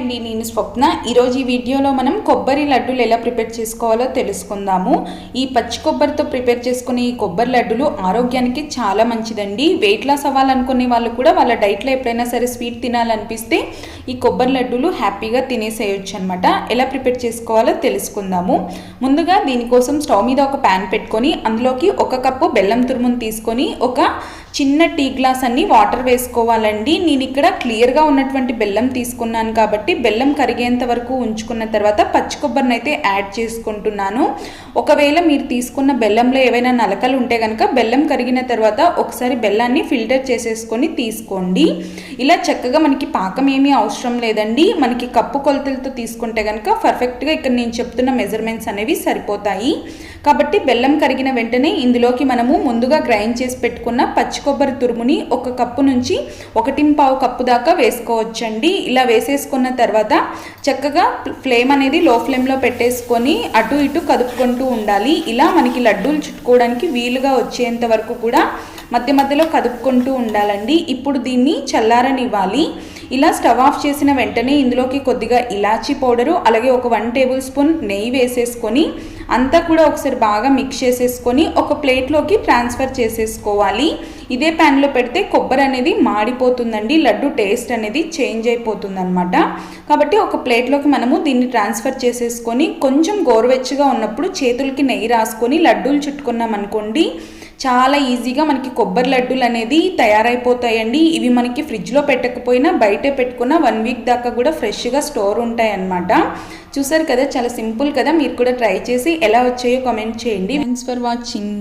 అండి నేను స్వప్న. ఈరోజు ఈ వీడియోలో మనం కొబ్బరి లడ్డూలు ఎలా ప్రిపేర్ చేసుకోవాలో తెలుసుకుందాము. ఈ పచ్చి కొబ్బరితో ప్రిపేర్ చేసుకునే ఈ కొబ్బరి లడ్డూలు ఆరోగ్యానికి చాలా మంచిదండి. వెయిట్ లాస్ అవ్వాలనుకునే వాళ్ళు కూడా వాళ్ళ డైట్లో ఎప్పుడైనా సరే స్వీట్ తినాలనిపిస్తే ఈ కొబ్బరి లడ్డూలు హ్యాపీగా తినేసేయచ్చు అనమాట ఎలా ప్రిపేర్ చేసుకోవాలో తెలుసుకుందాము. ముందుగా దీనికోసం స్టవ్ మీద ఒక ప్యాన్ పెట్టుకొని అందులోకి ఒక కప్పు బెల్లం తురుమును తీసుకొని ఒక చిన్న టీ గ్లాస్ అన్ని వాటర్ వేసుకోవాలండి. నేను ఇక్కడ క్లియర్గా ఉన్నటువంటి బెల్లం తీసుకున్నాను కాబట్టి బెల్లం కరిగేంత వరకు ఉంచుకున్న తర్వాత పచ్చి కొబ్బరిని అయితే యాడ్ చేసుకుంటున్నాను. ఒకవేళ మీరు తీసుకున్న బెల్లంలో ఏవైనా నలకలు ఉంటే కనుక బెల్లం కరిగిన తర్వాత ఒకసారి బెల్లాన్ని ఫిల్టర్ చేసేసుకొని తీసుకోండి. ఇలా చక్కగా మనకి పాకం ఏమీ అవసరం లేదండి. మనకి కప్పు కొలతలతో తీసుకుంటే కనుక పర్ఫెక్ట్గా ఇక్కడ నేను చెప్తున్న మెజర్మెంట్స్ అనేవి సరిపోతాయి. కాబట్టి బెల్లం కరిగిన వెంటనే ఇందులోకి మనము ముందుగా గ్రైండ్ చేసి పెట్టుకున్న పచ్చి కొబ్బరి తురుముని ఒక కప్పు నుంచి ఒకటి పావు కప్పు దాకా వేసుకోవచ్చండి. ఇలా వేసేసుకున్న తర్వాత చక్కగా ఫ్లేమ్ అనేది లో ఫ్లేమ్లో పెట్టేసుకొని అటు ఇటు కదుపుకుంటూ ఉండాలి. ఇలా మనకి లడ్డూలు చుట్టుకోవడానికి వీలుగా వచ్చేంత వరకు కూడా మధ్య మధ్యలో కదుపుకుంటూ ఉండాలండి. ఇప్పుడు దీన్ని చల్లారనివ్వాలి. ఇలా స్టవ్ ఆఫ్ చేసిన వెంటనే ఇందులోకి కొద్దిగా ఇలాచీ పౌడరు అలాగే ఒక వన్ టేబుల్ స్పూన్ నెయ్యి వేసేసుకొని అంతా కూడా ఒకసారి బాగా మిక్స్ చేసేసుకొని ఒక ప్లేట్లోకి ట్రాన్స్ఫర్ చేసేసుకోవాలి. ఇదే ప్యాన్లో పెడితే కొబ్బరి అనేది మాడిపోతుందండి లడ్డు టేస్ట్ అనేది చేంజ్ అయిపోతుందనమాట కాబట్టి ఒక ప్లేట్లోకి మనము దీన్ని ట్రాన్స్ఫర్ చేసేసుకొని కొంచెం గోరువెచ్చగా ఉన్నప్పుడు చేతులకి నెయ్యి రాసుకొని లడ్డూలు చుట్టుకున్నాం అనుకోండి చాలా ఈజీగా మనకి కొబ్బరి లడ్డూలు అనేది తయారైపోతాయండి. ఇవి మనకి ఫ్రిడ్జ్లో పెట్టకపోయినా బయటే పెట్టుకున్న వన్ వీక్ దాకా కూడా ఫ్రెష్గా స్టోర్ ఉంటాయి అన్నమాట చూసారు కదా చాలా సింపుల్ కదా? మీరు కూడా ట్రై చేసి ఎలా వచ్చాయో కామెంట్ చేయండి. Thanks for watching